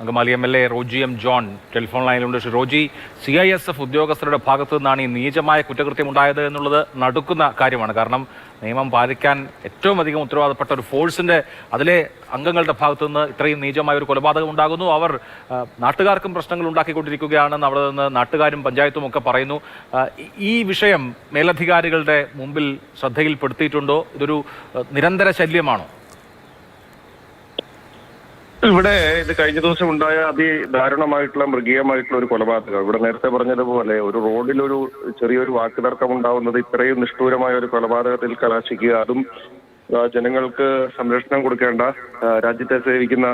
Angamaly M L A Roji M John. Telephone ലൈനിലുണ്ട് Shri Roji. C I S F ഉദ്യോഗസ്ഥരുടെ ഭാഗത്തു നിന്നാണ് ഈ നീചമായ കുറ്റകൃത്യം ഉണ്ടായത് എന്നുള്ളത് നടുക്കുന്ന കാര്യമാണ്. കാരണം നിയമം പാലിക്കാൻ ഏറ്റവും അധികം ഉത്തരവാദപ്പെട്ട ഒരു ഫോഴ്സിന്റെ അതിലെ അംഗങ്ങളുടെ ഭാഗത്തു നിന്ന് ഇത്രയും നീചമായ ഒരു കൊലപാതകം ഉണ്ടാകുന്നു. അവർ നാട്ടുകാർക്കും പ്രശ്നങ്ങൾ ഉണ്ടാക്കിക്കൊണ്ടിരിക്കുകയാണെന്ന് അവിടെ നിന്ന് നാട്ടുകാരും പഞ്ചായത്തും ഒക്കെ പറയുന്നു. ഈ വിഷയം മേലധികാരികളുടെ മുമ്പിൽ ശ്രദ്ധയിൽപ്പെടുത്തിയിട്ടുണ്ടോ? ഇതൊരു നിരന്തര ശല്യമാണോ? ഇവിടെ ഇത് കഴിഞ്ഞ ദിവസം ഉണ്ടായ അതിദാരുണമായിട്ടുള്ള മൃഗീയമായിട്ടുള്ള ഒരു കൊലപാതകം. ഇവിടെ നേരത്തെ പറഞ്ഞതുപോലെ ഒരു റോഡിൽ ഒരു ചെറിയൊരു വാക്കുതർക്കം ഉണ്ടാവുന്നത് ഇത്രയും നിഷ്ഠൂരമായ ഒരു കൊലപാതകത്തിൽ കലാശിക്കുക അതും ജനങ്ങൾക്ക് സംരക്ഷണം കൊടുക്കേണ്ട രാജ്യത്തെ സേവിക്കുന്ന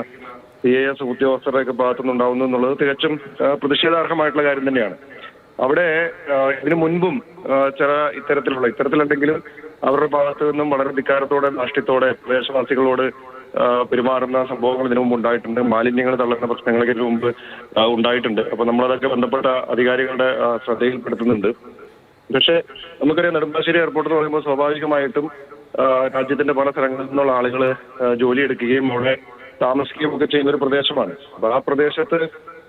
സി എ എസ് ഉദ്യോഗസ്ഥരുടെയൊക്കെ ഭാഗത്തുനിന്നുണ്ടാവുന്നു എന്നുള്ളത് തികച്ചും പ്രതിഷേധാർഹമായിട്ടുള്ള കാര്യം തന്നെയാണ്. അവിടെ ഇതിനു മുൻപും ചില ഇത്തരത്തിലുള്ള ഇത്തരത്തിലുണ്ടെങ്കിലും അവരുടെ ഭാഗത്തു നിന്നും വളരെ ധിക്കാരത്തോടെ നാഷ്ടത്തോടെ പ്രദേശവാസികളോട് പെരുമാറുന്ന സംഭവങ്ങൾ ഇതിനു മുമ്പ് ഉണ്ടായിട്ടുണ്ട്. മാലിന്യങ്ങൾ തള്ളുന്ന പ്രശ്നങ്ങളൊക്കെ ഇതിനു മുമ്പ് ഉണ്ടായിട്ടുണ്ട്. അപ്പൊ നമ്മളതൊക്കെ ബന്ധപ്പെട്ട അധികാരികളുടെ ശ്രദ്ധയിൽപ്പെടുത്തുന്നുണ്ട്. പക്ഷേ നമുക്കറിയാം നെടുമ്പാശ്ശേരി എയർപോർട്ട് എന്ന് പറയുമ്പോൾ സ്വാഭാവികമായിട്ടും രാജ്യത്തിന്റെ പല സ്ഥലങ്ങളിൽ നിന്നുള്ള ആളുകൾ ജോലിയെടുക്കുകയും അവിടെ താമസിക്കുകയും ഒക്കെ ചെയ്യുന്ന ഒരു പ്രദേശമാണ്. അപ്പൊ ആ പ്രദേശത്ത്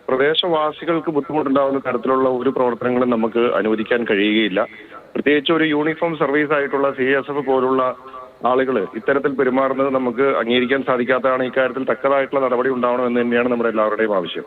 പ്രദേശവാസികൾക്ക് ബുദ്ധിമുട്ടുണ്ടാവുന്ന തരത്തിലുള്ള ഒരു പ്രവർത്തനങ്ങളും നമുക്ക് അനുവദിക്കാൻ കഴിയുകയില്ല. പ്രത്യേകിച്ച് ഒരു യൂണിഫോം സർവീസ് ആയിട്ടുള്ള സി എസ് എഫ് പോലുള്ള ആളുകൾ ഇത്തരത്തിൽ പെരുമാറുന്നത് നമുക്ക് അംഗീകരിക്കാൻ സാധിക്കാത്തതാണ് ഇക്കാര്യത്തിൽ തക്കതായിട്ടുള്ള നടപടി ഉണ്ടാവണം എന്ന് തന്നെയാണ് നമ്മുടെ എല്ലാവരുടെയും ആവശ്യം.